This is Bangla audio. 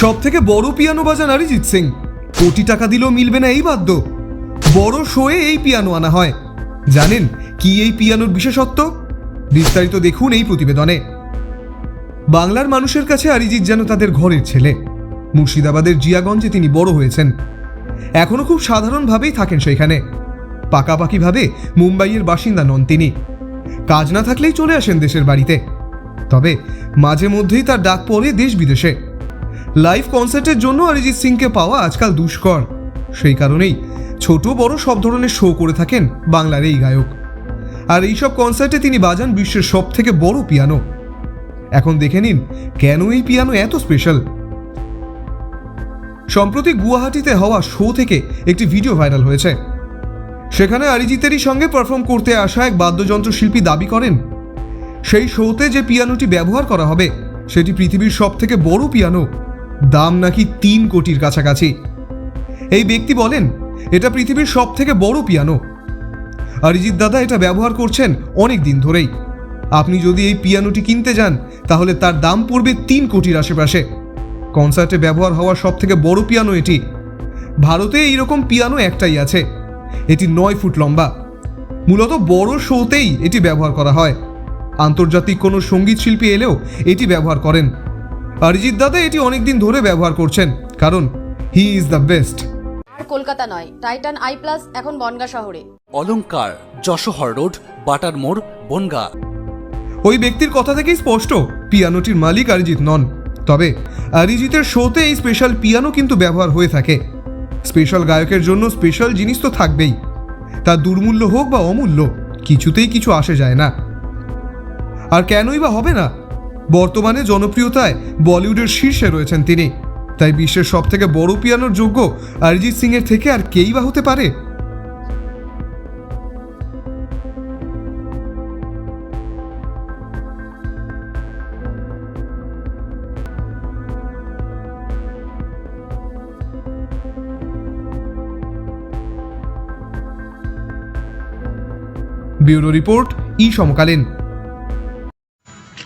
সব থেকে বড় পিয়ানো বাজান অরিজিৎ সিং। কোটি টাকা দিলেও মিলবে না এই বাদ্য। বড় শোয়ে এই পিয়ানো আনা হয়। জানেন কি এই পিয়ানোর বিশেষত্ব? বিস্তারিত দেখুন এই প্রতিবেদনে। বাংলার মানুষের কাছে অরিজিৎ যেন তাদের ঘরের ছেলে। মুর্শিদাবাদের জিয়াগঞ্জে তিনি বড় হয়েছেন। এখনও খুব সাধারণভাবেই থাকেন সেখানে পাকাপাকিভাবে মুম্বাইয়ের বাসিন্দা নন তিনি। কাজ না থাকলেই চলে আসেন দেশের বাড়িতে। তবে মাঝে মধ্যেই তার ডাক পড়ে দেশ বিদেশে। লাইভ কনসার্টের জন্য অরিজিৎ সিংকে পাওয়া আজকাল দুষ্কর। সেই কারণেই ছোট বড় সব ধরনের শো করে থাকেন বাংলার এই গায়ক। আর এইসব কনসার্টে তিনি বাজান বিশ্বের সব থেকে বড় পিয়ানো এখন দেখে নিন, কেন এই পিয়ানো এত স্পেশাল সম্প্রতি গুয়াহাটিতে হওয়া শো থেকে একটি ভিডিও ভাইরাল হয়েছে। সেখানে অরিজিতেরই সঙ্গে পারফর্ম করতে আসা এক বাদ্যযন্ত্র শিল্পী দাবি করেন, সেই শোতে যে পিয়ানোটি ব্যবহার করা হবে সেটি পৃথিবীর সব থেকে বড় পিয়ানো। দাম নাকি তিন কোটির কাছাকাছি। এই ব্যক্তি বলেন, এটা পৃথিবীর সব থেকে বড় পিয়ানো। অরিজিৎ দাদা এটা ব্যবহার করছেন অনেক দিন ধরেই। আপনি যদি এই পিয়ানোটি কিনতে যান, তাহলে তার দাম পড়বে তিন কোটির আশেপাশে। কনসার্টে ব্যবহার হওয়া সব থেকে বড় পিয়ানো এটি। ভারতে এইরকম পিয়ানো একটাই আছে। এটি নয় ফুট লম্বা। মূলত বড় শোতেই এটি ব্যবহার করা হয়। আন্তর্জাতিক কোনো সংগীত শিল্পী এলেও এটি ব্যবহার করেন। অরিজিৎ দাদা এটি অনেকদিন ধরে ব্যবহার করছেন কারণ হি ইজ দ্য বেস্ট আর কলকাতা নয় টাইটান আই প্লাস এখন বনগা শহরে। অলংকার যশোহর রোড বাটার মোড় বনগা। ওই ব্যক্তির কথা থেকেই স্পষ্ট পিয়ানোটির মালিক অরিজিৎ নন। তবে অরিজিতের শোতে এই স্পেশাল পিয়ানো কিন্তু ব্যবহার হয়ে থাকে। স্পেশাল গায়কের জন্য স্পেশাল জিনিস তো থাকবেই। তা দুর্মূল্য হোক বা অমূল্য কিছুতেই কিছু আসে যায় না। আর কেনই বা হবে না? বর্তমানে জনপ্রিয়তায় বলিউডের শীর্ষে রয়েছেন তিনি। তাই বিশ্বের সব থেকে বড় পিয়ানোর যোগ্য অরিজিৎ সিং এর থেকে আর কেই বা হতে পারে? ব্যুরো রিপোর্ট ই সমকালীন।